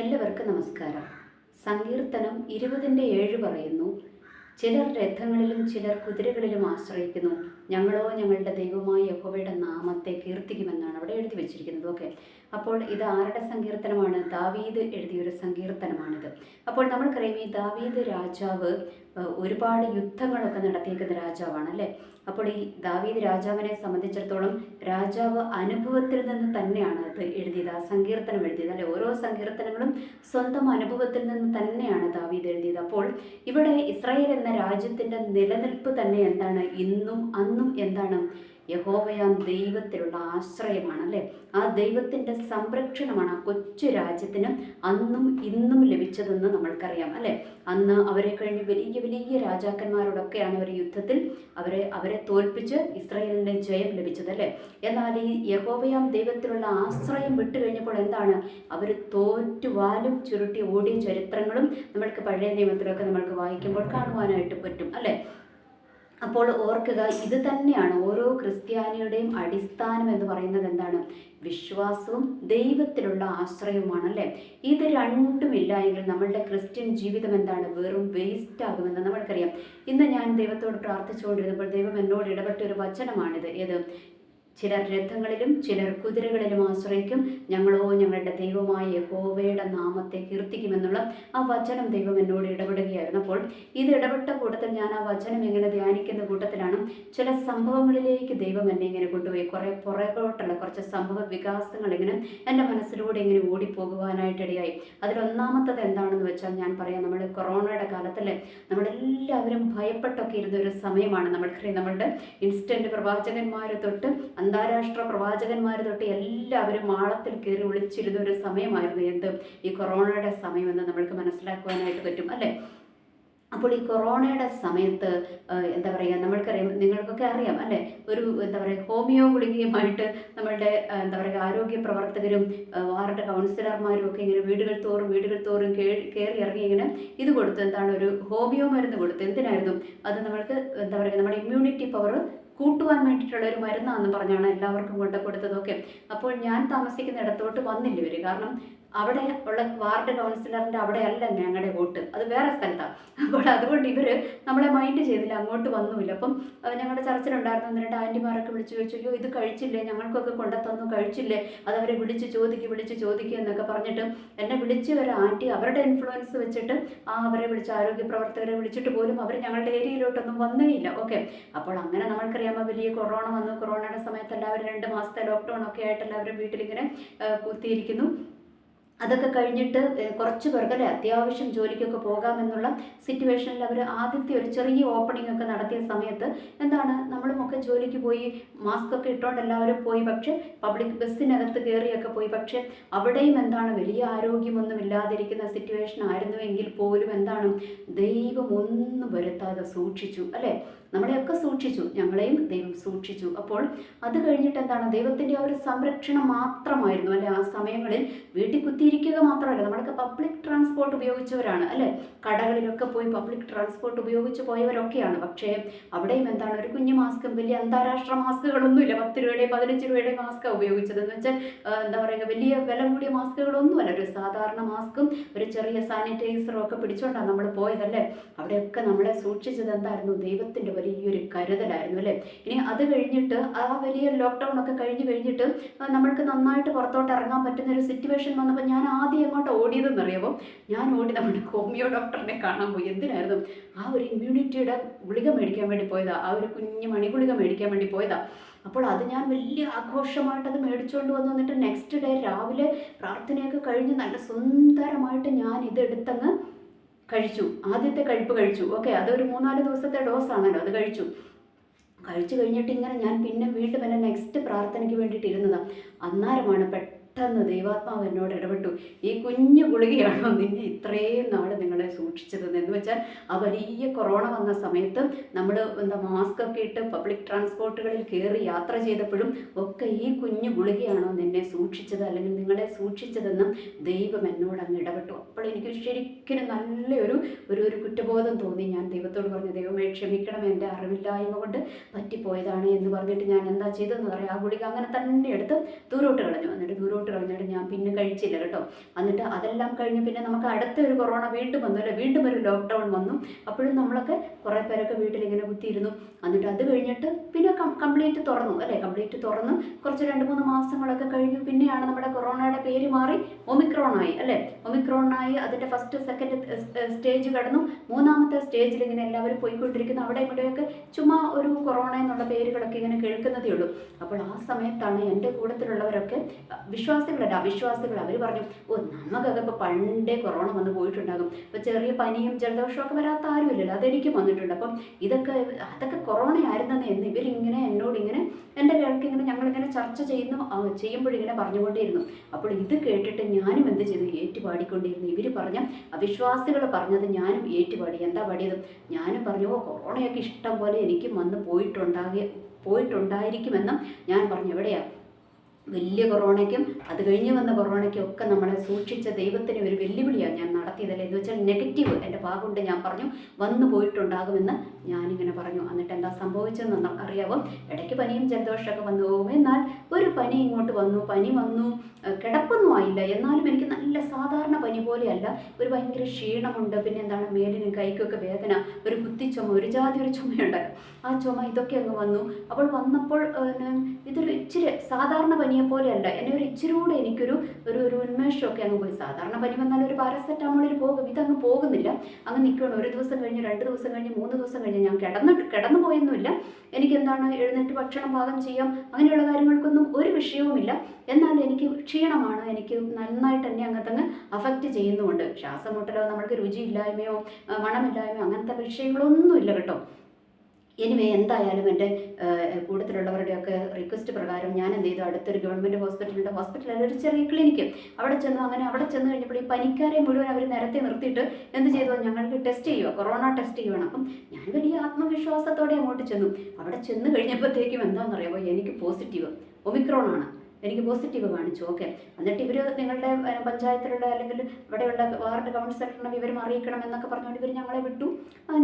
എല്ലാവർക്കും നമസ്കാരം. സങ്കീർത്തനം ഇരുപതിന്റെ ഏഴ് പറയുന്നു ചിലർ രഥങ്ങളിലും ചിലർ കുതിരകളിലും ആശ്രയിക്കുന്നു. ഞങ്ങളോ ഞങ്ങളുടെ ദൈവമായ യഹോവയുടെ നാമത്തെ കീർത്തിക്കുമെന്നാണ് അവിടെ എഴുതി വെച്ചിരിക്കുന്നത്. ഓക്കെ. അപ്പോൾ ഇത് ആരുടെ സങ്കീർത്തനമാണ്? ദാവീദ് എഴുതിയൊരു സങ്കീർത്തനമാണിത്. അപ്പോൾ നമ്മൾക്കറിയാം ഈ ദാവീദ് രാജാവ് ഒരുപാട് യുദ്ധങ്ങളൊക്കെ നടത്തിയേക്കുന്ന രാജാവാണ് അല്ലേ? അപ്പോൾ ഈ ദാവീദ് രാജാവിനെ സംബന്ധിച്ചിടത്തോളം രാജാവ് അനുഭവത്തിൽ നിന്ന് തന്നെയാണ് അത് എഴുതിയത് ആ സങ്കീർത്തനം എഴുതിയത്. അല്ലെ? ഓരോ സങ്കീർത്തനങ്ങളും സ്വന്തം അനുഭവത്തിൽ നിന്ന് തന്നെയാണ് ദാവീദ് എഴുതിയത്. അപ്പോൾ ഇവിടെ ഇസ്രായേൽ എന്ന രാജ്യത്തിന്റെ നിലനിൽപ്പ് തന്നെ എന്താണ്? ഇന്നും അന്നും എന്താണ്? യഹോവയാം ദൈവത്തിലുള്ള ആശ്രയമാണ് അല്ലേ ആ ദൈവത്തിന്റെ സംരക്ഷണമാണ് ആ കൊച്ചു രാജ്യത്തിന് അന്നും ഇന്നും ലഭിച്ചതെന്ന് നമ്മൾക്കറിയാം അല്ലേ? അന്ന് അവരെ കഴിഞ്ഞ് വലിയ വലിയ രാജാക്കന്മാരോടൊക്കെയാണ് അവർ യുദ്ധത്തിൽ അവരെ അവരെ തോൽപ്പിച്ച് ഇസ്രായേലിന് ജയം ലഭിച്ചത് അല്ലേ എന്നാൽ ഈ യഹോവയാം ദൈവത്തിലുള്ള ആശ്രയം വിട്ടു കഴിഞ്ഞപ്പോൾ എന്താണ് അവർ തോറ്റുവാലും ചുരുട്ടി ഓടിയ ചരിത്രങ്ങളും നമ്മൾക്ക് പഴയ നിയമത്തിലൊക്കെ നമ്മൾക്ക് വായിക്കുമ്പോൾ കാണുവാനായിട്ട് പറ്റും അല്ലേ? അപ്പോൾ ഓർക്കുക ഇത് തന്നെയാണ് ഓരോ ക്രിസ്ത്യാനിയുടെയും അടിസ്ഥാനം എന്ന് പറയുന്നത് എന്താണ്? വിശ്വാസവും ദൈവത്തിലുള്ള ആശ്രയവുമാണ് അല്ലേ ഇത് രണ്ടുമില്ല എങ്കിൽ നമ്മളുടെ ക്രിസ്ത്യൻ ജീവിതം എന്താണ്? വെറും വേസ്റ്റ് ആകുമെന്ന് നമ്മൾക്കറിയാം. ഇന്ന് ഞാൻ ദൈവത്തോട് പ്രാർത്ഥിച്ചുകൊണ്ടിരുന്നപ്പോൾ ദൈവം എന്നോട് ഇടപെട്ട ഒരു വചനമാണിത്. ഏത്? ചിലർ രഥങ്ങളിലും ചിലർ കുതിരകളിലും ആശ്രയിക്കും. ഞങ്ങളോ ഞങ്ങളുടെ ദൈവമായ യഹോവയുടെ നാമത്തെ കീർത്തിക്കുമെന്നുള്ള ആ വചനം ദൈവം എന്നോട് ഇടപെടുകയായിരുന്നു. അപ്പോൾ ഇത് ഇടപെട്ട കൂട്ടത്തിൽ ഞാൻ ആ വചനം എങ്ങനെ ധ്യാനിക്കുന്ന കൂട്ടത്തിലാണ് ചില സംഭവങ്ങളിലേക്ക് ദൈവം എന്നെ ഇങ്ങനെ കൊണ്ടുപോയി. കുറേ പുറകോട്ടുള്ള കുറച്ച് സംഭവ വികാസങ്ങൾ ഇങ്ങനെ എന്റെ മനസ്സിലൂടെ ഇങ്ങനെ ഓടിപ്പോകുവാനായിട്ടിടയായി അതിലൊന്നാമത്തത് എന്താണെന്ന് വെച്ചാൽ ഞാൻ പറയാം നമ്മൾ കൊറോണയുടെ കാലത്തല്ലേ നമ്മളെല്ലാവരും ഭയപ്പെട്ടൊക്കെ ഇരുന്ന ഒരു സമയമാണ്. നമ്മൾക്കറിയാം നമ്മളുടെ ഇൻസ്റ്റന്റ് പ്രവാചകന്മാരെ തൊട്ട് അന്താരാഷ്ട്ര പ്രവാചകന്മാർ തൊട്ട് എല്ലാവരും മാളത്തിൽ കയറി വിളിച്ചിരുന്ന ഒരു സമയമായിരുന്നു എന്ത്? ഈ കൊറോണയുടെ സമയമെന്ന് നമ്മൾക്ക് മനസ്സിലാക്കുവാനായിട്ട് പറ്റും അല്ലേ? അപ്പോൾ ഈ കൊറോണയുടെ സമയത്ത് എന്താ പറയുക നമ്മൾക്കറിയാം നിങ്ങൾക്കൊക്കെ അറിയാം അല്ലേ? ഒരു എന്താ പറയുക ഹോമിയോ ഗുളികയുമായിട്ട് നമ്മളുടെ എന്താ പറയുക ആരോഗ്യ പ്രവർത്തകരും വാർഡ് കൗൺസിലർമാരും ഒക്കെ ഇങ്ങനെ വീടുകൾ തോറും വീടുകൾ തോറും കയറി ഇറങ്ങി ഇങ്ങനെ ഇത് കൊടുത്തു എന്താണ് ഒരു ഹോമിയോ മരുന്ന് കൊടുത്തു എന്തിനായിരുന്നു? അത് നമ്മൾക്ക് എന്താ പറയുക നമ്മുടെ ഇമ്മ്യൂണിറ്റി പവർ കൂട്ടുവാൻ വേണ്ടിയിട്ടുള്ള ഒരു മരുന്നാണെന്ന് പറഞ്ഞാണ് എല്ലാവർക്കും കൊണ്ട് കൊടുത്തതൊക്കെ അപ്പോൾ ഞാൻ താമസിക്കുന്ന ഇടത്തോട്ട് വന്നില്ല ഇവർ കാരണം അവിടെ ഉള്ള വാർഡ് കൗൺസിലറിന്റെ അവിടെ അല്ല ഞങ്ങളുടെ വോട്ട്. അത് വേറെ സ്ഥലത്താണ് അപ്പോൾ അതുകൊണ്ട് ഇവർ നമ്മളെ മൈൻഡ് ചെയ്തില്ല അങ്ങോട്ട് വന്നുമില്ല. അപ്പം ഞങ്ങളുടെ ചർച്ചിലുണ്ടായിരുന്നു ഒന്ന് രണ്ട് ആന്റിമാരൊക്കെ വിളിച്ച് ചോദിച്ചു അയ്യോ ഇത് കഴിച്ചില്ലേ? ഞങ്ങൾക്കൊക്കെ കൊണ്ടുത്തന്നു കഴിച്ചില്ലേ? അതവരെ വിളിച്ച് ചോദിക്കുക വിളിച്ച് ചോദിക്കുക എന്നൊക്കെ പറഞ്ഞിട്ട് എന്നെ വിളിച്ച് ഒരു ആന്റി അവരുടെ ഇൻഫ്ലുവൻസ് വെച്ചിട്ട് ആ അവരെ വിളിച്ച് ആരോഗ്യ പ്രവർത്തകരെ വിളിച്ചിട്ട് പോലും അവർ ഞങ്ങളുടെ ഏരിയയിലോട്ടൊന്നും വന്നേ ഇല്ല ഓക്കെ. അപ്പോൾ അങ്ങനെ നമ്മൾക്കറിയാമോ വലിയ കൊറോണ വന്നു. കൊറോണയുടെ സമയത്ത് എല്ലാവരും രണ്ട് മാസത്തെ ലോക്ക്ഡൗൺ ഒക്കെ ആയിട്ട് എല്ലാവരും വീട്ടിലിങ്ങനെ കുത്തിയിരിക്കുന്നു. അതൊക്കെ കഴിഞ്ഞിട്ട് കുറച്ച് പേർക്ക് അല്ലെ അത്യാവശ്യം ജോലിക്കൊക്കെ പോകാമെന്നുള്ള സിറ്റുവേഷനിൽ അവർ ആദ്യത്തെ ഒരു ചെറിയ ഓപ്പണിംഗ് ഒക്കെ നടത്തിയ സമയത്ത് എന്താണ് നമ്മളുമൊക്കെ ജോലിക്ക് പോയി മാസ്ക് ഒക്കെ ഇട്ടുകൊണ്ട് എല്ലാവരും പോയി പക്ഷേ പബ്ലിക് ബസ്സിനകത്ത് കയറിയൊക്കെ പോയി. പക്ഷേ അവിടെയും എന്താണ് വലിയ ആരോഗ്യമൊന്നും ഇല്ലാതിരിക്കുന്ന സിറ്റുവേഷൻ ആയിരുന്നു എങ്കിൽ പോലും എന്താണ് ദൈവം ഒന്നും വരുത്താതെ സൂക്ഷിച്ചു അല്ലേ? നമ്മളെയൊക്കെ സൂക്ഷിച്ചു ഞങ്ങളെയും ദൈവം സൂക്ഷിച്ചു. അപ്പോൾ അത് കഴിഞ്ഞിട്ട് എന്താണ് ദൈവത്തിന്റെ ആ ഒരു സംരക്ഷണം മാത്രമായിരുന്നു അല്ലെ? ആ സമയങ്ങളിൽ വീട്ടിൽ കുത്തിയിരിക്കുക മാത്രമല്ല നമ്മളൊക്കെ പബ്ലിക് ട്രാൻസ്പോർട്ട് ഉപയോഗിച്ചവരാണ് അല്ലേ? കടകളിലൊക്കെ പോയി പബ്ലിക് ട്രാൻസ്പോർട്ട് ഉപയോഗിച്ച് പോയവരൊക്കെയാണ്. പക്ഷേ അവിടെയും എന്താണ് ഒരു കുഞ്ഞു മാസ്കും വലിയ അന്താരാഷ്ട്ര മാസ്കുകളൊന്നുമില്ല. പത്ത് രൂപയുടെയും പതിനഞ്ച് രൂപയുടെയും മാസ്കാണ് ഉപയോഗിച്ചത്. എന്ന് വെച്ചാൽ എന്താ പറയുക വലിയ വില കൂടിയ മാസ്കുകളൊന്നുമല്ല. ഒരു സാധാരണ മാസ്കും ഒരു ചെറിയ സാനിറ്റൈസറും ഒക്കെ പിടിച്ചുകൊണ്ടാണ് നമ്മൾ പോയതല്ലേ? അവിടെയൊക്കെ നമ്മളെ സൂക്ഷിച്ചത് എന്തായിരുന്നു? ദൈവത്തിന്റെ വലിയൊരു കരുതലായിരുന്നു അല്ലേ? ഇനി അത് കഴിഞ്ഞിട്ട് ആ വലിയ ലോക്ക്ഡൗൺ ഒക്കെ കഴിഞ്ഞ് കഴിഞ്ഞിട്ട് നമ്മൾക്ക് നന്നായിട്ട് പുറത്തോട്ട് ഇറങ്ങാൻ പറ്റുന്ന ഒരു സിറ്റുവേഷൻ വന്നപ്പോൾ ഞാൻ ആദ്യം എങ്ങോട്ട് ഓടിയതെന്ന് അറിയാമോ ഞാൻ ഓടി നമ്മുടെ ഹോമിയോ ഡോക്ടറിനെ കാണാൻ പോയി. എന്തിനായിരുന്നു? ആ ഒരു ഇമ്മ്യൂണിറ്റിയുടെ ഗുളിക മേടിക്കാൻ വേണ്ടി പോയതാ. ആ ഒരു കുഞ്ഞു മണി ഗുളിക മേടിക്കാൻ വേണ്ടി പോയതാ. അപ്പോൾ അത് ഞാൻ വലിയ ആഘോഷമായിട്ട് അത് മേടിച്ചുകൊണ്ട് വന്നു. വന്നിട്ട് നെക്സ്റ്റ് ഡേ രാവിലെ പ്രാർത്ഥനയൊക്കെ കഴിഞ്ഞ് നല്ല സുന്ദരമായിട്ട് ഞാൻ ഇതെടുത്തങ്ങ് കഴിച്ചു. ആദ്യത്തെ കഴിപ്പ് കഴിച്ചു. ഓക്കെ അതൊരു മൂന്നാൽ ദിവസത്തെ ഡോസ് ആണല്ലോ. അത് കഴിച്ചു. കഴിച്ചു കഴിഞ്ഞിട്ട് ഇങ്ങനെ ഞാൻ പിന്നെ വീണ്ടും എന്റെ നെക്സ്റ്റ് പ്രാർത്ഥനയ്ക്ക് വേണ്ടിയിട്ട് ഇരുന്നതാണ് അന്നേരമാണ് പെട്ടെന്ന് ദൈവാത്മാവ് എന്നോട് ഇടപെട്ടു. ഈ കുഞ്ഞു ഗുളികയാണോ നിന്നെ ഇത്രയും നാൾ നിങ്ങളെ സൂക്ഷിച്ചത് എന്ന് വെച്ചാൽ ആ വലിയ കൊറോണ വന്ന സമയത്ത് നമ്മൾ എന്താ മാസ്ക് ഒക്കെ ഇട്ട് പബ്ലിക് ട്രാൻസ്പോർട്ടുകളിൽ കയറി യാത്ര ചെയ്തപ്പോഴും ഒക്കെ ഈ കുഞ്ഞു ഗുളികയാണോ നിന്നെ സൂക്ഷിച്ചത് അല്ലെങ്കിൽ നിങ്ങളെ സൂക്ഷിച്ചതെന്നും ദൈവം എന്നോട് അങ്ങ് ഇടപെട്ടു. അപ്പോൾ എനിക്ക് ശരിക്കും നല്ലൊരു ഒരു ഒരു കുറ്റബോധം തോന്നി. ഞാൻ ദൈവത്തോട് പറഞ്ഞു ദൈവമേ ക്ഷമിക്കണം എന്റെ അറിവില്ലായ്മ കൊണ്ട് പറ്റിപ്പോയതാണ് എന്ന് പറഞ്ഞിട്ട് ഞാൻ എന്താ ചെയ്തതെന്ന് പറയാം. ആ ഗുളിക അങ്ങനെ തന്നെ എടുത്ത് ദൂരോട്ട് കളഞ്ഞു. എന്നിട്ട് ദൂരോട്ട് വിട്ട് കളഞ്ഞിട്ട് ഞാൻ പിന്നെ കഴിച്ചില്ല കേട്ടോ. എന്നിട്ട് അതെല്ലാം കഴിഞ്ഞ് പിന്നെ നമുക്ക് അടുത്ത ഒരു കൊറോണ വീണ്ടും വന്നു അല്ലെ? വീണ്ടും ഒരു ലോക്ക്ഡൗൺ വന്നു. അപ്പോഴും നമ്മളൊക്കെ കുറേ പേരൊക്കെ വീട്ടിലിങ്ങനെ കുത്തിയിരുന്നു. എന്നിട്ട് അത് കഴിഞ്ഞിട്ട് പിന്നെ കംപ്ലീറ്റ് തുറന്നു അല്ലേ? കംപ്ലീറ്റ് തുറന്ന്. കുറച്ച് രണ്ട് മൂന്ന് മാസങ്ങളൊക്കെ കഴിഞ്ഞു. പിന്നെയാണ് നമ്മുടെ കൊറോണയുടെ പേര് മാറി ഒമിക്രോൺ ആയി അല്ലേ? ഒമിക്രോൺ ആയി അതിന്റെ ഫസ്റ്റ് സെക്കൻഡ് സ്റ്റേജ് കടന്നു. മൂന്നാമത്തെ സ്റ്റേജിൽ ഇങ്ങനെ എല്ലാവരും പോയിക്കൊണ്ടിരിക്കുന്നു. അവിടെ ഇവിടെയൊക്കെ ചുമ്മാ ഒരു കൊറോണ എന്നുള്ള പേരുകളൊക്കെ ഇങ്ങനെ കേൾക്കുന്നതേ ഉള്ളൂ. അപ്പോൾ ആ സമയത്താണ് എന്റെ കൂട്ടത്തിലുള്ളവരൊക്കെ വിശ്വാസികളല്ല അവിശ്വാസികൾ അവർ പറഞ്ഞു ഓ നമുക്കൊക്കെ ഇപ്പോൾ പണ്ടേ കൊറോണ വന്ന് പോയിട്ടുണ്ടാകും. ഇപ്പോൾ ചെറിയ പനിയും ജലദോഷമൊക്കെ വരാത്ത ആരുമില്ലല്ലോ. അതെനിക്കും വന്നിട്ടുണ്ട്. അപ്പം ഇതൊക്കെ അതൊക്കെ കൊറോണ ആയിരുന്നെന്ന് എന്ന് ഇവരിങ്ങനെ എന്നോട് ഇങ്ങനെ എന്റെ കേൾക്ക് ഇങ്ങനെ ഞങ്ങളിങ്ങനെ ചർച്ച ചെയ്യുന്നു ചെയ്യുമ്പോഴിങ്ങനെ പറഞ്ഞുകൊണ്ടേയിരുന്നു. അപ്പോൾ ഇത് കേട്ടിട്ട് ഞാനും എന്ത് ചെയ്തു? ഏറ്റുപാടിക്കൊണ്ടിരുന്നു. ഇവർ പറഞ്ഞ അവിശ്വാസികൾ പറഞ്ഞത് ഞാനും ഏറ്റുപാടി. എന്താ പാടിയത്? ഞാനും പറഞ്ഞു ഓ കൊറോണയൊക്കെ ഇഷ്ടം പോലെ എനിക്കും വന്ന് പോയിട്ടുണ്ടാകെ പോയിട്ടുണ്ടായിരിക്കുമെന്നും ഞാൻ പറഞ്ഞു. എവിടെയാ? വലിയ കൊറോണയ്ക്കും അത് കഴിഞ്ഞ് വന്ന കൊറോണയ്ക്കും ഒക്കെ നമ്മളെ സൂക്ഷിച്ച ദൈവത്തിന് ഒരു വെല്ലുവിളിയാണ് ഞാൻ നടത്തിയതല്ലേ? എന്ന് വെച്ചാൽ നെഗറ്റീവ് എന്റെ ഭാഗമുണ്ട് ഞാൻ പറഞ്ഞു വന്നു പോയിട്ടുണ്ടാകുമെന്ന് ഞാനിങ്ങനെ പറഞ്ഞു. എന്നിട്ട് എന്താ സംഭവിച്ചതെന്ന് അറിയാവോ? ഇടയ്ക്ക് പനിയും ജലദോഷമൊക്കെ വന്നു. പോകും എന്നാൽ ഒരു പനി ഇങ്ങോട്ട് വന്നു പനി വന്നു കിടപ്പൊന്നും ആയില്ല. എന്നാലും എനിക്ക് നല്ല സാധാരണ പനി പോലെയല്ല. ഒരു ഭയങ്കര ക്ഷീണമുണ്ട്. പിന്നെ എന്താണ്? മേലിനും കൈക്കൊക്കെ വേദന ഒരു കുത്തിച്ചുമ ഒരു ജാതി ഒരു ചുമയുണ്ടല്ലോ ആ ചുമ ഇതൊക്കെ അങ്ങ് വന്നു. അപ്പോൾ വന്നപ്പോൾ ഇതൊരു ഇച്ചിരി സാധാരണ പനിയെ പോലെയല്ല എന്നെ ഒരു ഇച്ചിരി കൂടെ എനിക്കൊരു ഒരു ഒരു ഉന്മേഷമൊക്കെ അങ്ങ് പോയി. സാധാരണ പനി വന്നാൽ ഒരു പാരസെറ്റാമോളിൽ പോകും. ഇതങ്ങ് പോകുന്നില്ല. അങ്ങ് നിൽക്കണം ഒരു ദിവസം കഴിഞ്ഞ് രണ്ട് ദിവസം കഴിഞ്ഞ് മൂന്ന് ദിവസം കഴിഞ്ഞ് ഞാൻ കിടന്ന് കിടന്നു പോയൊന്നുമില്ല. എനിക്കെന്താണ് എഴുന്നേറ്റ് ഭക്ഷണം പാകം ചെയ്യാം? അങ്ങനെയുള്ള കാര്യങ്ങൾക്കൊന്നും ഒരു വിഷയവുമില്ല. എന്നാൽ എനിക്ക് ക്ഷീണമാണ്. എനിക്ക് നന്നായിട്ട് തന്നെ അങ്ങത്തങ്ങ് അഫക്റ്റ് ചെയ്യുന്നുമുണ്ട്. ശ്വാസം മുട്ടലോ നമ്മൾക്ക് രുചിയില്ലായ്മയോ മണമില്ലായ്മയോ അങ്ങനത്തെ വിഷയങ്ങളൊന്നുമില്ല കേട്ടോ. എനിവേ എന്തായാലും എന്റെ കൂട്ടത്തിലുള്ളവരുടെയൊക്കെ റിക്വസ്റ്റ് പ്രകാരം ഞാൻ എന്ത് ചെയ്തു? അടുത്തൊരു ഗവൺമെന്റ് ഹോസ്പിറ്റലുണ്ട് ഹോസ്പിറ്റലിൽ ഒരു ചെറിയ ക്ലിനിക്ക് അവിടെ ചെന്നു അങ്ങനെ അവിടെ ചെന്ന് കഴിഞ്ഞപ്പോൾ ഈ പനിക്കാരെ മുഴുവൻ അവർ നേരത്തെ നിർത്തിയിട്ട് എന്ത് ചെയ്തു? ഞങ്ങൾക്ക് ടെസ്റ്റ് ചെയ്യുക കൊറോണ ടെസ്റ്റ് ചെയ്യണം അപ്പം ഞാൻ വലിയ ആത്മവിശ്വാസത്തോടെ അങ്ങോട്ട് ചെന്നു. അവിടെ ചെന്ന് കഴിഞ്ഞപ്പോഴത്തേക്കും എന്താണെന്നറിയാമോ? എനിക്ക് പോസിറ്റീവ് ഒമിക്രോൺ ആണ്. എനിക്ക് പോസിറ്റീവ് കാണിച്ചു ഓക്കെ എന്നിട്ട് ഇവർ നിങ്ങളുടെ പഞ്ചായത്തിലുള്ള അല്ലെങ്കിൽ ഇവിടെയുള്ള വാർഡ് കൗൺസിലറിനെ വിവരം അറിയിക്കണം എന്നൊക്കെ പറഞ്ഞുകൊണ്ട് ഇവർ ഞങ്ങളെ വിട്ടു.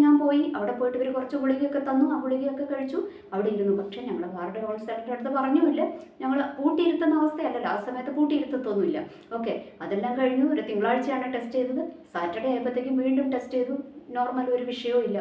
ഞാൻ പോയി. അവിടെ പോയിട്ട് ഇവർ കുറച്ച് ഗുളികയൊക്കെ തന്നു. ആ ഗുളികയൊക്കെ കഴിച്ചു. അവിടെ ഇരുന്നു. പക്ഷേ ഞങ്ങൾ വാർഡ് കൗൺസിലറിന്റെ അടുത്ത് പറഞ്ഞുമില്ല. ഞങ്ങൾ പൂട്ടിയിരുത്തുന്ന അവസ്ഥയല്ലല്ലോ. ആ സമയത്ത് പൂട്ടിയിരുത്തത്തൊന്നുമില്ല. ഓക്കെ അതെല്ലാം കഴിഞ്ഞു. ഒരു തിങ്കളാഴ്ചയാണ് ടെസ്റ്റ് ചെയ്തത്. സാറ്റർഡേ ആയപ്പോഴത്തേക്കും വീണ്ടും ടെസ്റ്റ് ചെയ്തു. നോർമൽ ഒരു വിഷയവും ഇല്ല.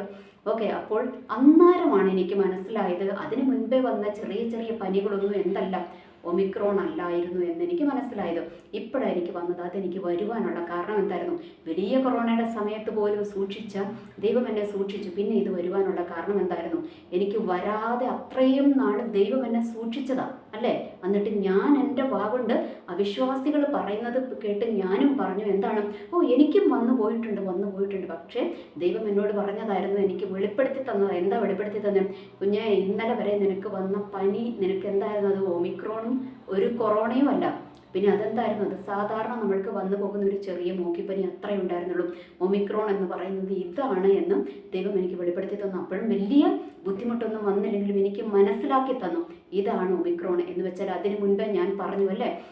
ഓക്കെ അപ്പോൾ അന്നാരമാണ് എനിക്ക് മനസ്സിലായത്? അതിന് മുൻപേ വന്ന ചെറിയ ചെറിയ പനികളൊന്നും എന്തല്ല. ഒമിക്രോൺ അല്ലായിരുന്നു എന്ന് എനിക്ക് മനസ്സിലായത്. ഇപ്പോഴാണ് എനിക്ക് വന്നത്. അതെനിക്ക് വരുവാനുള്ള കാരണം എന്തായിരുന്നു? വലിയ കൊറോണയുടെ സമയത്ത് പോലും സൂക്ഷിച്ച ദൈവം എന്നെ സൂക്ഷിച്ചു. പിന്നെ ഇത് വരുവാനുള്ള കാരണം എന്തായിരുന്നു? എനിക്ക് വരാതെ അത്രയും നാൾ ദൈവം എന്നെ സൂക്ഷിച്ചതാ. അല്ലേ? എന്നിട്ട് ഞാൻ എന്റെ വാവുണ്ട്. അവിശ്വാസികൾ പറയുന്നത് കേട്ട് ഞാനും പറഞ്ഞു എന്താണ്? ഓ എനിക്കും വന്നു പോയിട്ടുണ്ട് വന്നു പോയിട്ടുണ്ട്. പക്ഷേ ദൈവം എന്നോട് പറഞ്ഞതായിരുന്നു എനിക്ക് വെളിപ്പെടുത്തി തന്നത്. എന്താ വെളിപ്പെടുത്തി തന്നെ? കുഞ്ഞെ ഇന്നലെ വരെ നിനക്ക് വന്ന പനി നിനക്ക് എന്തായിരുന്നു? അത് ഒമിക്രോണും ഒരു കൊറോണയും അല്ല. പിന്നെ അതെന്തായിരുന്നു? അത് സാധാരണ നമ്മൾക്ക് വന്നു പോകുന്ന ഒരു ചെറിയ മൂക്കിപ്പനി അത്രേ ഉണ്ടായിരുന്നുള്ളൂ. ഒമിക്രോൺ എന്ന് പറയുന്നത് ഇതാണ് എന്ന് ദൈവം എനിക്ക് വെളിപ്പെടുത്തി തന്നു. അപ്പോഴും വലിയ ബുദ്ധിമുട്ടൊന്നും വന്നില്ലെങ്കിലും എനിക്ക് മനസ്സിലാക്കി തന്നു. ഇതാണ് ഒമിക്രോൺ എന്ന് വെച്ചാൽ അതിനു മുൻപ് ഞാൻ പറഞ്ഞു അല്ലേ?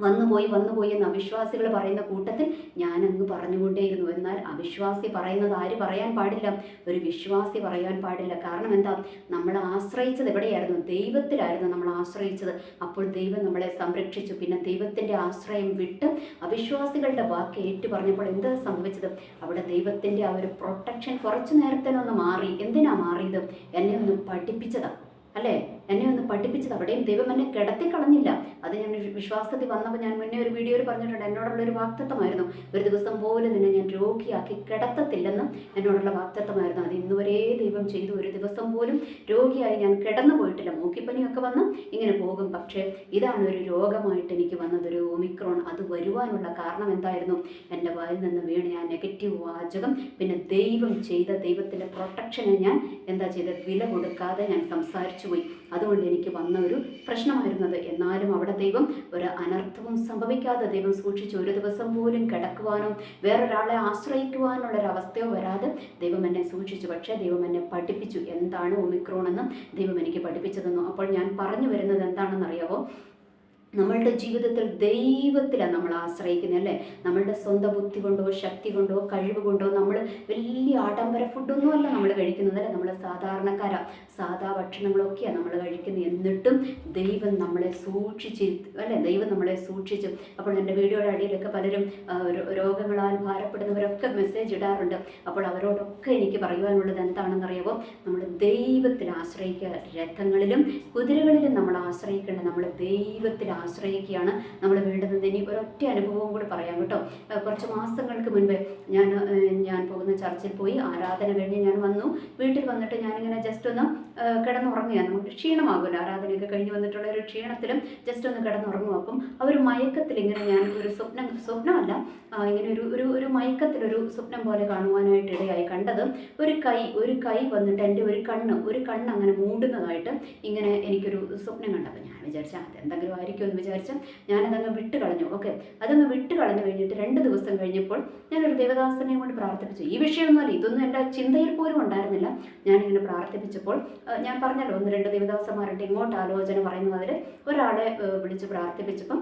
വന്നുപോയി വന്നുപോയി എന്ന് അവിശ്വാസികൾ പറയുന്ന കൂട്ടത്തിൽ ഞാൻ ഞാനങ്ങ് പറഞ്ഞുകൊണ്ടേയിരുന്നു. എന്നാൽ അവിശ്വാസി പറയുന്നത് ആര് പറയാൻ പാടില്ല? ഒരു വിശ്വാസി പറയാൻ പാടില്ല. കാരണം എന്താ? നമ്മൾ ആശ്രയിച്ചത് എവിടെയായിരുന്നു? ദൈവത്തിലായിരുന്നു നമ്മൾ ആശ്രയിച്ചത്. അപ്പോൾ ദൈവം നമ്മളെ സംരക്ഷിച്ചു. പിന്നെ ദൈവത്തിന്റെ ആശ്രയം വിട്ട് അവിശ്വാസികളുടെ വാക്ക് ഏറ്റു പറഞ്ഞപ്പോൾ എന്താ സംഭവിച്ചത്? അവിടെ ദൈവത്തിന്റെ ആ ഒരു പ്രൊട്ടക്ഷൻ കുറച്ചു നേരത്തേനൊന്ന് മാറി. എന്തിനാ മാറിയത്? എന്നെ ഒന്ന് പഠിപ്പിച്ചതാ. അല്ലേ? എന്നെ ഒന്ന് പഠിപ്പിച്ചത്. അവിടെയും ദൈവം എന്നെ കിടത്തി കളഞ്ഞില്ല. അത് ഞാൻ വിശ്വാസത്തിൽ വന്നപ്പോൾ ഞാൻ മുന്നേ ഒരു വീഡിയോയിൽ പറഞ്ഞിട്ടുണ്ട്. എന്നോടുള്ള ഒരു വാക്തത്വമായിരുന്നു. ഒരു ദിവസം പോലും നിന്നെ ഞാൻ രോഗിയാക്കി കിടത്തത്തില്ലെന്ന് എന്നോടുള്ള വാക്തത്വമായിരുന്നു. അത് ഇന്നുവരെ ദൈവം ചെയ്തു. ഒരു ദിവസം പോലും രോഗിയായി ഞാൻ കിടന്നു പോയിട്ടില്ല. മൂക്കിപ്പനിയൊക്കെ വന്ന് ഇങ്ങനെ പോകും. പക്ഷേ ഇതാണ് ഒരു രോഗമായിട്ട് എനിക്ക് വന്നത്. ഒരു ഒമിക്രോൺ. അത് വരുവാനുള്ള കാരണം എന്തായിരുന്നു? എന്റെ വായിൽ നിന്ന് വീണ് ഞാൻ നെഗറ്റീവ് വാചകം പിന്നെ ദൈവം ചെയ്ത ദൈവത്തിന്റെ പ്രൊട്ടക്ഷനെ ഞാൻ എന്താ ചെയ്തത്? വില കൊടുക്കാതെ ഞാൻ സംസാരിച്ചു പോയി അതുകൊണ്ട് എനിക്ക് വന്ന ഒരു പ്രശ്നമായിരുന്നത്. എന്നാലും അവിടെ ദൈവം ഒരു അനർത്ഥവും സംഭവിക്കാതെ ദൈവം സൂക്ഷിച്ച് ഒരു ദിവസം പോലും കിടക്കുവാനോ വേറൊരാളെ ആശ്രയിക്കുവാനുള്ള ഒരു അവസ്ഥയോ വരാതെ ദൈവം എന്നെ സൂക്ഷിച്ചു. പക്ഷേ ദൈവം എന്നെ പഠിപ്പിച്ചു. എന്താണ് ഒമിക്രോൺ എന്ന് ദൈവം എനിക്ക് പഠിപ്പിച്ചതെന്നു അപ്പോൾ ഞാൻ പറഞ്ഞു വരുന്നത് എന്താണെന്നറിയാവോ? നമ്മളുടെ ജീവിതത്തിൽ ദൈവത്തിലാണ് നമ്മൾ ആശ്രയിക്കുന്നത് അല്ലേ? നമ്മളുടെ സ്വന്തം ബുദ്ധി കൊണ്ടോ ശക്തി കൊണ്ടോ കഴിവ് കൊണ്ടോ നമ്മൾ വലിയ ആഡംബര ഫുഡൊന്നും അല്ല നമ്മൾ കഴിക്കുന്നത് അല്ലേ? നമ്മൾ സാധാരണക്കാരാ. സാധാ ഭക്ഷണങ്ങളൊക്കെയാണ് നമ്മൾ കഴിക്കുന്നത്. എന്നിട്ടും ദൈവം നമ്മളെ സൂക്ഷിച്ച് അല്ലേ? ദൈവം നമ്മളെ സൂക്ഷിച്ചു. അപ്പോൾ എന്റെ വീഡിയോയുടെ അടിയിലൊക്കെ പലരും രോഗങ്ങളാൽ ഭാരപ്പെടുന്നവരൊക്കെ മെസ്സേജ് ഇടാറുണ്ട്. അപ്പോൾ അവരോടൊക്കെ എനിക്ക് പറയുവാനുള്ളത് എന്താണെന്നറിയാമോ നമ്മൾ ദൈവത്തിൽ ആശ്രയിക്കുക. രഥങ്ങളിലും കുതിരകളിലും നമ്മൾ ആശ്രയിക്കേണ്ട നമ്മൾ ദൈവത്തിൽ ആശ്രയിക്കുകയാണ്. നമ്മൾ വേണ്ടത് ഇനി ഒരൊറ്റ അനുഭവവും കൂടി പറയാം കേട്ടോ. കുറച്ച് മാസങ്ങൾക്ക് മുൻപ് ഞാൻ ഞാൻ പോകുന്ന ചർച്ചിൽ പോയി ആരാധന കഴിഞ്ഞ് ഞാൻ വന്നു. വീട്ടിൽ വന്നിട്ട് ഞാനിങ്ങനെ ജസ്റ്റ് ഒന്ന് കിടന്നുറങ്ങുകയാണ്. നമുക്ക് ക്ഷീണമാകുമല്ലോ. ആരാധനയൊക്കെ കഴിഞ്ഞ് വന്നിട്ടുള്ള ഒരു ക്ഷീണത്തിലും ജസ്റ്റ് ഒന്ന് കിടന്നുറങ്ങും. അപ്പം ആ ഒരു മയക്കത്തിൽ ഇങ്ങനെ ഞാൻ ഒരു സ്വപ്നം സ്വപ്നമല്ല ഇങ്ങനെ ഒരു ഒരു ഒരു മയക്കത്തിലൊരു സ്വപ്നം പോലെ കാണുവാനായിട്ട് ഇടയായി കണ്ടത് ഒരു കൈ ഒരു കൈ വന്നിട്ട് എന്റെ ഒരു കണ്ണ് ഒരു കണ്ണ് അങ്ങനെ മൂടുന്നതായിട്ട് ഇങ്ങനെ എനിക്കൊരു സ്വപ്നം കണ്ടപ്പോൾ ഞാൻ വിചാരിച്ച അതെന്തെങ്കിലും ആയിരിക്കും എന്ന് വിചാരിച്ച് ഞാനതങ്ങ് വിട്ട് കളഞ്ഞു ഓക്കെ അതങ്ങ് വിട്ട് കളഞ്ഞു കഴിഞ്ഞിട്ട് രണ്ട് ദിവസം കഴിഞ്ഞപ്പോൾ ഞാനൊരു ദേവദാസനെ കൊണ്ട് പ്രാർത്ഥിപ്പിച്ചു. ഈ വിഷയമൊന്നുമല്ല ഇതൊന്നും എന്റെ ചിന്തയിൽ പോലും ഉണ്ടായിരുന്നില്ല. ഞാനിങ്ങനെ പ്രാർത്ഥിപ്പിച്ചപ്പോൾ ഞാൻ പറഞ്ഞല്ലോ ഒന്ന് രണ്ട് ദേവദാസന്മാരുണ്ട് ഇങ്ങോട്ട് ആലോചന പറയുന്നു ഒരാളെ വിളിച്ച് പ്രാർത്ഥിപ്പിച്ചപ്പം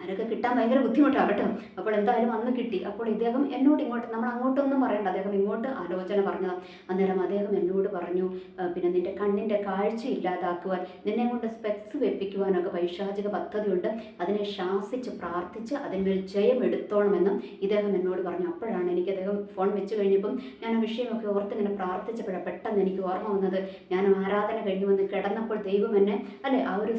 അതിനൊക്കെ കിട്ടാൻ ഭയങ്കര ബുദ്ധിമുട്ടാണ് കേട്ടോ. അപ്പോൾ എന്തായാലും അന്ന് കിട്ടി. അപ്പോൾ ഇദ്ദേഹം എന്നോട് ഇങ്ങോട്ട് നമ്മൾ അങ്ങോട്ടൊന്നും പറയണ്ട. അദ്ദേഹം ഇങ്ങോട്ട് ആലോചന പറഞ്ഞതാണ് അന്നേരം അദ്ദേഹം എന്നോട് പറഞ്ഞു പിന്നെ നിന്റെ കണ്ണിന്റെ കാഴ്ച ഇല്ലാതാക്കുവാൻ നിന്നെ കൊണ്ട് സ്പെക്സ് വെപ്പിക്കുവാനൊക്കെ പൈശാചിക പദ്ധതിയുണ്ട്. അതിനെ ശാസിച്ച് പ്രാർത്ഥിച്ച് അതിന്മേൽ ജയം എടുത്തോണമെന്നും ഇദ്ദേഹം എന്നോട് പറഞ്ഞു. അപ്പോഴാണ് എനിക്ക് അദ്ദേഹം ഫോൺ വെച്ച് കഴിഞ്ഞപ്പം ഞാൻ ആ വിഷയമൊക്കെ ഓർത്ത് ഇങ്ങനെ പ്രാർത്ഥിച്ചപ്പോഴാണ് പെട്ടെന്ന് എനിക്ക് ഓർമ്മ വന്നത്. ഞാൻ ആരാധന കഴിഞ്ഞു വന്ന് കിടന്നപ്പോൾ ദൈവം എന്നെ അല്ലെ ആ ഒരു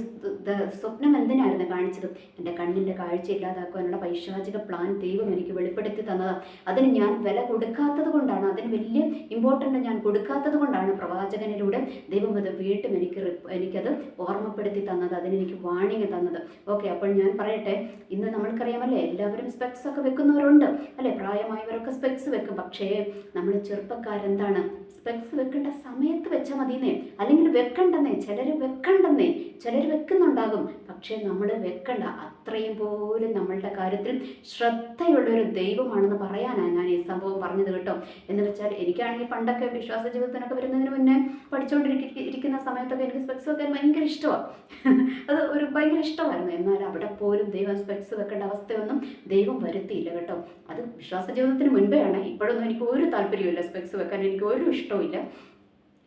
സ്വപ്നം എന്തിനായിരുന്നു കാണിച്ചത്? എന്റെ കണ്ണിന്റെ കാഴ്ച ഇല്ലാതാക്കുവാനുള്ള പൈശാചിക പ്ലാൻ ദൈവം എനിക്ക് വെളിപ്പെടുത്തി തന്നതാണ് അതിന് ഞാൻ വില കൊടുക്കാത്തത് കൊണ്ടാണ്. അതിന് വലിയ ഇമ്പോർട്ടന്റ് ഞാൻ കൊടുക്കാത്തത് കൊണ്ടാണ് പ്രവാചകനിലൂടെ ദൈവം അത് വീണ്ടും എനിക്ക് എനിക്കത് ഓർമ്മപ്പെടുത്തി തന്നത് അതിനെനിക്ക് വാണിങ് തന്നത്. ഓക്കെ അപ്പോൾ ഞാൻ പറയട്ടെ ഇന്ന് നമ്മൾക്കറിയാമല്ലേ എല്ലാവരും സ്പെക്സ് ഒക്കെ വെക്കുന്നവരുണ്ട്. അല്ലേ? പ്രായമായവരൊക്കെ സ്പെക്സ് വെക്കും. പക്ഷേ നമ്മൾ ചെറുപ്പക്കാരെന്താണ്? സ്പെക്സ് വെക്കേണ്ട സമയത്ത് വെച്ചാൽ മതിയെന്നേ. അല്ലെങ്കിൽ വെക്കണ്ടെന്നേ. ചിലർ വെക്കണ്ടെന്നേ. ചിലർ വെക്കുന്നുണ്ടാകും. പക്ഷേ നമ്മൾ വെക്കണ്ട. അത്രയും പോലും നമ്മളുടെ കാര്യത്തിൽ ശ്രദ്ധയുള്ള ഒരു ദൈവമാണെന്ന് പറയാനാണ് ഞാൻ ഈ സംഭവം പറഞ്ഞത് കേട്ടോ. എന്ന് വെച്ചാൽ എനിക്കാണെങ്കിൽ പണ്ടൊക്കെ വിശ്വാസ ജീവിതത്തിനൊക്കെ വരുന്നതിന് മുന്നേ പഠിച്ചുകൊണ്ടിരിക്കുന്ന സമയത്തൊക്കെ എനിക്ക് സ്പെക്സ് വെക്കാൻ ഭയങ്കര ഇഷ്ടമാണ് അത് ഒരു ഭയങ്കര ഇഷ്ടമായിരുന്നു. എന്നാൽ അവിടെ പോലും ദൈവം സ്പെക്സ് വെക്കേണ്ട അവസ്ഥയൊന്നും ദൈവം വരുത്തിയില്ല കേട്ടോ. അത് വിശ്വാസ ജീവിതത്തിന് മുൻപേ ആണ്. ഇപ്പോഴൊന്നും എനിക്ക് ഒരു താല്പര്യമില്ല സ്പെക്സ് വെക്കാൻ. എനിക്ക് ഒരു ഇഷ്ടമില്ല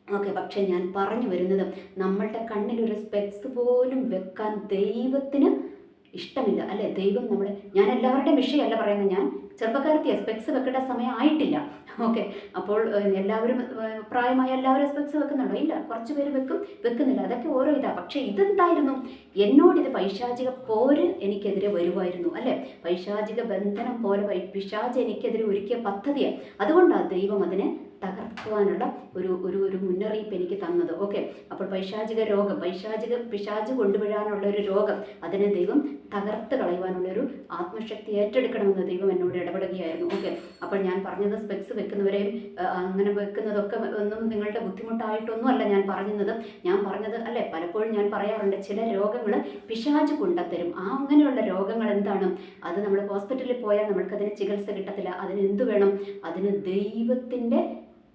ഓക്കെ പക്ഷെ ഞാൻ പറഞ്ഞു വരുന്നത് നമ്മളുടെ കണ്ണിൽ ഒരു സ്പെക്സ് പോലും വെക്കാൻ ദൈവത്തിന് ഇഷ്ടമില്ല അല്ലെ? ദൈവം നമ്മളെ ഞാൻ എല്ലാവരുടെയും വിഷയമല്ല പറയുന്നത് ഞാൻ ചെറുപ്പക്കാരത്തി എസ്പെക്സ് വെക്കേണ്ട സമയം ആയിട്ടില്ല. ഓക്കെ. അപ്പോൾ എല്ലാവരും പ്രായമായ എല്ലാവരും സ്പെക്സ് വെക്കുന്നുണ്ടോ? ഇല്ല കുറച്ച് പേര് വെക്കും. വെക്കുന്നില്ല. അതൊക്കെ ഓരോ ഇതാ. പക്ഷേ ഇതെന്തായിരുന്നു? എന്നോട് ഇത് പൈശാചിക പോര് എനിക്കെതിരെ വരുമായിരുന്നു അല്ലെ? പൈശാചിക ബന്ധനം പോലെ പിശാച് എനിക്കെതിരെ ഒരുക്കിയ പദ്ധതിയാണ് അതുകൊണ്ടാണ് ദൈവം അതിനെ തകർക്കുവാനുള്ള ഒരു ഒരു ഒരു മുന്നറിയിപ്പ് എനിക്ക് തന്നത്. ഓക്കെ അപ്പോൾ പൈശാചിക രോഗം പൈശാചിക പിശാച് കൊണ്ടുവരാനുള്ള ഒരു രോഗം അതിനെ ദൈവം തകർത്ത് കളയുവാനുള്ള ഒരു ആത്മശക്തി ഏറ്റെടുക്കണമെന്ന് ദൈവം എന്നോട് ഇടപെടുകയായിരുന്നു. ഓക്കെ അപ്പോൾ ഞാൻ പറഞ്ഞത് സ്പെക്സ് വെക്കുന്നവരെയും അങ്ങനെ വെക്കുന്നതൊക്കെ ഒന്നും നിങ്ങളുടെ ബുദ്ധിമുട്ടായിട്ടൊന്നുമല്ല ഞാൻ പറഞ്ഞത്. ഞാൻ പറഞ്ഞത് അല്ലേ പലപ്പോഴും ഞാൻ പറയാറുണ്ട് ചില രോഗങ്ങൾ പിശാച് കൊണ്ടത്തരും ആ അങ്ങനെയുള്ള രോഗങ്ങൾ എന്താണ്? അത് നമ്മൾ ഹോസ്പിറ്റലിൽ പോയാൽ നമ്മൾക്കതിന് ചികിത്സ കിട്ടത്തില്ല. അതിന് എന്ത് വേണം? അതിന് ദൈവത്തിന്റെ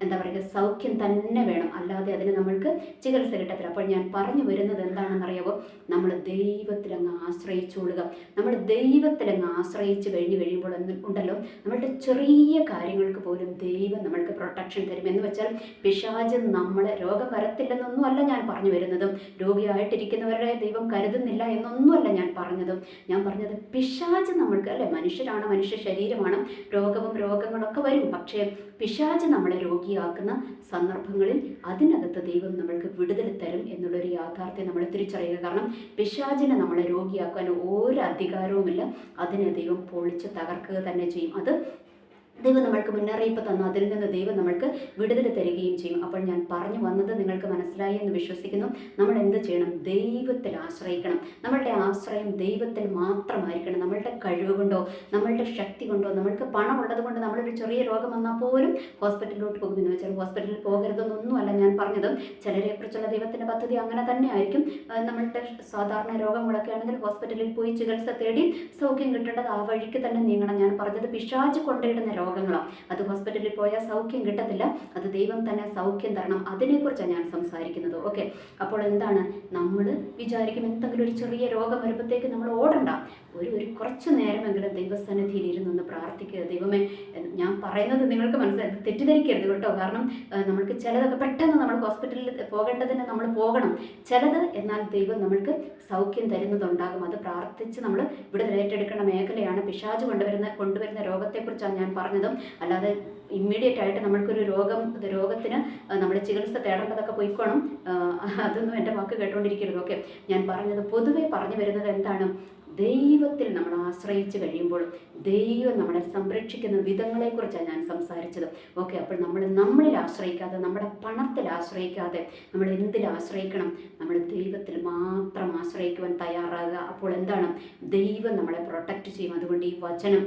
എന്താ പറയുക സൗഖ്യം തന്നെ വേണം. അല്ലാതെ അതിന് നമ്മൾക്ക് ചികിത്സ കിട്ടത്തില്ല. അപ്പോൾ ഞാൻ പറഞ്ഞു വരുന്നത് എന്താണെന്നറിയാവോ? നമ്മൾ ദൈവത്തിൽ അങ്ങ് ആശ്രയിച്ചുകൊള്ളുക നമ്മൾ ദൈവത്തിൽ അങ്ങ് ആശ്രയിച്ച് കഴിഞ്ഞ് കഴിയുമ്പോൾ ഉണ്ടല്ലോ? നമ്മളുടെ ചെറിയ കാര്യങ്ങൾക്ക് പോലും ദൈവം നമ്മൾക്ക് പ്രൊട്ടക്ഷൻ തരും. എന്ന് വെച്ചാൽ പിശാജ് നമ്മളെ രോഗം വരത്തില്ലെന്നൊന്നും അല്ല ഞാൻ പറഞ്ഞു വരുന്നതും. രോഗിയായിട്ടിരിക്കുന്നവരുടെ ദൈവം കരുതുന്നില്ല എന്നൊന്നുമല്ല ഞാൻ പറഞ്ഞതും. ഞാൻ പറഞ്ഞത് പിശാച് നമ്മൾക്ക് അല്ലെ? മനുഷ്യരാണ് മനുഷ്യ ശരീരമാണ്. രോഗവും രോഗങ്ങളൊക്കെ വരും. പക്ഷേ പിശാച് നമ്മളെ രോഗിയാക്കുന്ന സന്ദർഭങ്ങളിൽ അതിനകത്ത് ദൈവം നമ്മൾക്ക് വിടുതൽ തരും എന്നുള്ളൊരു യാഥാർത്ഥ്യം നമ്മൾ തിരിച്ചറിയുക. കാരണം പിശാചിനെ നമ്മളെ രോഗിയാക്കാൻ ഒരു അധികാരവുമില്ല. അതിനെ ദൈവം പൊളിച്ച് തകർക്കുക തന്നെ ചെയ്യും. അത് ദൈവം നമ്മൾക്ക് മുന്നറിയിപ്പ് തന്നു. അതിൽ നിന്ന് ദൈവം നമ്മൾക്ക് വിടുതൽ തരികയും ചെയ്യും. അപ്പോൾ ഞാൻ പറഞ്ഞു വന്നത് നിങ്ങൾക്ക് മനസ്സിലായി എന്ന് വിശ്വസിക്കുന്നു. നമ്മൾ എന്ത് ചെയ്യണം? ദൈവത്തിൽ ആശ്രയിക്കണം. നമ്മളുടെ ആശ്രയം ദൈവത്തിൽ മാത്രമായിരിക്കണം. നമ്മളുടെ കഴിവ് കൊണ്ടോ നമ്മളുടെ ശക്തി കൊണ്ടോ നമ്മൾക്ക് പണം ഉള്ളത് കൊണ്ട് നമ്മളൊരു ചെറിയ രോഗം വന്നാൽ പോലും ഹോസ്പിറ്റലിലോട്ട് പോകുമെന്ന് വെച്ചാൽ ഹോസ്പിറ്റലിൽ പോകരുതെന്നൊന്നുമല്ല ഞാൻ പറഞ്ഞത്. ചിലരെ കുറിച്ചുള്ള ദൈവത്തിന്റെ പദ്ധതി അങ്ങനെ തന്നെ ആയിരിക്കും. നമ്മളുടെ സാധാരണ രോഗങ്ങളൊക്കെ ആണെങ്കിൽ ഹോസ്പിറ്റലിൽ പോയി ചികിത്സ തേടി സൗഖ്യം കിട്ടേണ്ടത് ആ വഴിക്ക് തന്നെ നീങ്ങണം. ഞാൻ പറഞ്ഞത് പിശാച് കൊണ്ടിടുന്ന രോഗങ്ങളാണ് അത് ഹോസ്പിറ്റലിൽ പോയാൽ സൗഖ്യം കിട്ടത്തില്ല. അത് ദൈവം തന്നെ സൗഖ്യം തരണം. അതിനെക്കുറിച്ചാണ് ഞാൻ സംസാരിക്കുന്നത്. ഓക്കെ അപ്പോൾ എന്താണ്? നമ്മൾ വിചാരിക്കും എന്തെങ്കിലും ഒരു ചെറിയ രോഗം വരുമ്പോഴത്തേക്ക് നമ്മൾ ഓടണ്ട. ഒരു ഒരു കുറച്ച് നേരമെങ്കിലും ദൈവസന്നിധിയിൽ ഇരുന്നൊന്ന് പ്രാർത്ഥിക്കുക. ദൈവമേ ഞാൻ പറയുന്നത് നിങ്ങൾക്ക് മനസ്സിലായി. തെറ്റിദ്ധരിക്കരുത് കേട്ടോ. കാരണം നമ്മൾക്ക് ചിലതൊക്കെ പെട്ടെന്ന് നമ്മൾ ഹോസ്പിറ്റലിൽ പോകേണ്ടതിന് നമ്മൾ പോകണം. ചിലത് എന്നാൽ ദൈവം നമ്മൾക്ക് സൗഖ്യം തരുന്നതുണ്ടാകും. അത് പ്രാർത്ഥിച്ച് നമ്മൾ ഇവിടെ ഏറ്റെടുക്കേണ്ട മേഖലയാണ്. പിശാജ് കൊണ്ടുവരുന്ന കൊണ്ടുവരുന്ന രോഗത്തെക്കുറിച്ചാണ് ഞാൻ പറഞ്ഞതും. അല്ലാതെ ഇമ്മീഡിയറ്റ് ആയിട്ട് നമ്മൾക്കൊരു രോഗം രോഗത്തിന് നമ്മൾ ചികിത്സ തേടേണ്ടതൊക്കെ പോയിക്കോണം. അതൊന്നും എന്റെ വാക്ക് കേട്ടുകൊണ്ടിരിക്കരുത് ഓക്കെ? ഞാൻ പറഞ്ഞത് പൊതുവെ പറഞ്ഞു വരുന്നത് എന്താണ്? ദൈവത്തിൽ നമ്മൾ ആശ്രയിച്ച് കഴിയുമ്പോൾ ദൈവം നമ്മളെ സംരക്ഷിക്കുന്ന വിധങ്ങളെക്കുറിച്ചാണ് ഞാൻ സംസാരിച്ചത് ഓക്കെ? അപ്പോൾ നമ്മൾ നമ്മളിൽ ആശ്രയിക്കാതെ നമ്മുടെ പണത്തിൽ ആശ്രയിക്കാതെ നമ്മൾ എന്തിൽ ആശ്രയിക്കണം? നമ്മൾ ദൈവത്തിൽ മാത്രം ആശ്രയിക്കുവാൻ തയ്യാറാകുക. അപ്പോൾ എന്താണ്? ദൈവം നമ്മളെ പ്രൊട്ടക്റ്റ് ചെയ്യും. അതുകൊണ്ട് ഈ വചനം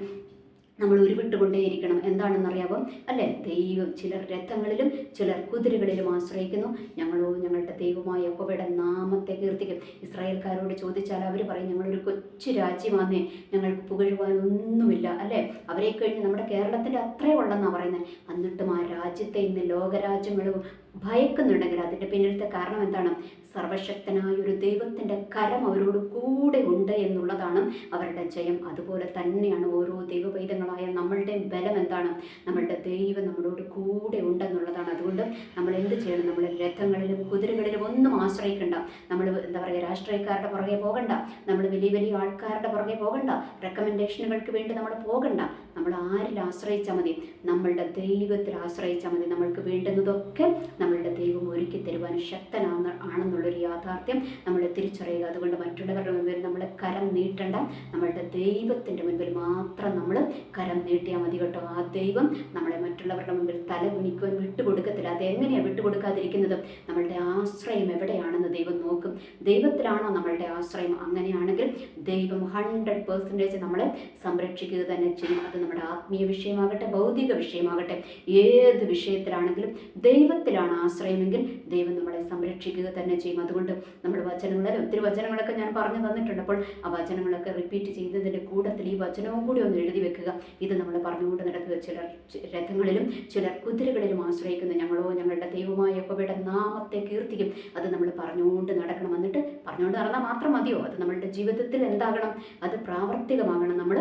നമ്മൾ ഉരുവിട്ടുകൊണ്ടേയിരിക്കണം എന്താണെന്നറിയാവോ? അല്ലേ? ദൈവം ചിലർ രഥങ്ങളിലും ചിലർ കുതിരകളിലും ആശ്രയിക്കുന്നു. ഞങ്ങളോ ഞങ്ങളുടെ ദൈവമായ യഹോവയുടെ നാമത്തെ കീർത്തിക്കും. ഇസ്രായേൽക്കാരോട് ചോദിച്ചാൽ അവർ പറയും ഞങ്ങളൊരു കൊച്ചു രാജ്യമാന്നേ. ഞങ്ങൾക്ക് പുകഴുവാൻ ഒന്നുമില്ല അല്ലേ? അവരെ കഴിഞ്ഞ് നമ്മുടെ കേരളത്തിന്റെ അത്രേ ഉള്ളെന്നാണ് പറയുന്നത് എന്നിട്ടും ആ രാജ്യത്തെ ഇന്ന് ലോകരാജ്യങ്ങളും ഭയക്കുന്നുണ്ടെങ്കിൽ അതിന്റെ പിന്നിലത്തെ കാരണം എന്താണ്? സർവശക്തനായ ഒരു ദൈവത്തിന്റെ കരം അവരോട് കൂടെ ഉണ്ട് എന്നുള്ളതാണ് അവരുടെ ജയം. അതുപോലെ തന്നെയാണ് ഓരോ ദൈവപൈതങ്ങളായ നമ്മളുടെ ബലം എന്താണ്? നമ്മളുടെ ദൈവം നമ്മളോട് കൂടെ ഉണ്ടെന്നുള്ളതാണ്. അതുകൊണ്ട് നമ്മൾ എന്ത് ചെയ്യണം? നമ്മൾ രഥങ്ങളിലും കുതിരകളിലും ഒന്നും ആശ്രയിക്കണ്ട. നമ്മൾ എന്താ പറയുക രാഷ്ട്രീയക്കാരുടെ പുറകെ പോകണ്ട. നമ്മൾ വലിയ വലിയ ആൾക്കാരുടെ പുറകെ പോകണ്ട. റെക്കമെൻഡേഷനുകൾക്ക് വേണ്ടി നമ്മൾ പോകണ്ട. നമ്മൾ ആരിൽ ആശ്രയിച്ചാൽ മതി? നമ്മളുടെ ദൈവത്തിൽ ആശ്രയിച്ചാൽ മതി. നമ്മൾക്ക് വേണ്ടുന്നതൊക്കെ നമ്മളുടെ ദൈവം ഒരുക്കി തരുവാൻ ശക്തനാണ് ആണെന്നുള്ളൊരു യാഥാർത്ഥ്യം നമ്മൾ തിരിച്ചറിയുക. അതുകൊണ്ട് മറ്റുള്ളവരുടെ മുമ്പിൽ നമ്മൾ കരം നീട്ടണ്ട. നമ്മളുടെ ദൈവത്തിന്റെ മുൻപിൽ മാത്രം നമ്മൾ കരം നീട്ടിയാൽ മതി കേട്ടോ. ആ ദൈവം നമ്മളെ മറ്റുള്ളവരുടെ മുമ്പിൽ തല കുനിക്കുവാൻ വിട്ടുകൊടുക്കത്തില്ല. അതെങ്ങനെയാണ് വിട്ടുകൊടുക്കാതിരിക്കുന്നത്? നമ്മളുടെ ആശ്രയം എവിടെയാണെന്ന് ദൈവം നോക്കും. ദൈവത്തിലാണോ നമ്മളുടെ ആശ്രയം? അങ്ങനെയാണെങ്കിൽ ദൈവം ഹൺഡ്രഡ് പേഴ്സന്റേജ് നമ്മളെ സംരക്ഷിക്കുക തന്നെ ചെയ്യും. അത് നമ്മുടെ ആത്മീയ വിഷയമാകട്ടെ ഭൗതിക വിഷയമാകട്ടെ ഏത് വിഷയത്തിലാണെങ്കിലും ദൈവത്തിലാണ് ആശ്രയമെങ്കിൽ ദൈവം നമ്മളെ സംരക്ഷിക്കുക തന്നെ ചെയ്യും. അതുകൊണ്ട് നമ്മൾ വചനങ്ങളിൽ ഒത്തിരി വചനങ്ങളൊക്കെ ഞാൻ പറഞ്ഞു തന്നിട്ടുണ്ട്. അപ്പോൾ ആ വചനങ്ങളൊക്കെ റിപ്പീറ്റ് ചെയ്തതിന്റെ കൂട്ടത്തിൽ ഈ വചനവും കൂടി ഒന്ന് എഴുതി വെക്കുക. ഇത് നമ്മൾ പറഞ്ഞുകൊണ്ട് നടക്കുക. ചിലർ രഥങ്ങളിലും ചിലർ കുതിരകളിലും ആശ്രയിക്കുന്ന. ഞങ്ങളോ ഞങ്ങളുടെ ദൈവമായ യഹോവയുടെ നാമത്തെ കീർത്തിക്കും. അത് നമ്മൾ പറഞ്ഞുകൊണ്ട് നടക്കണം. എന്നിട്ട് പറഞ്ഞുകൊണ്ട് നടന്നാൽ മാത്രം മതിയോ? അത് നമ്മളുടെ ജീവിതത്തിൽ എന്താകണം? അത് പ്രാവർത്തികമാകണം. നമ്മൾ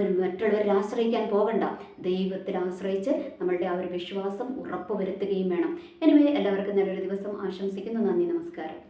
ഒരു മറ്റുള്ളവരിൽ ആശ്രയിക്കാൻ പോകണ്ട. ദൈവത്തിൽ ആശ്രയിച്ച് നമ്മളുടെ ആ ഒരു വിശ്വാസം ഉറപ്പുവരുത്തുകയും വേണം. എനിവേ എല്ലാവർക്കും നല്ലൊരു ദിവസം ആശംസിക്കുന്നു. നന്ദി നമസ്കാരം.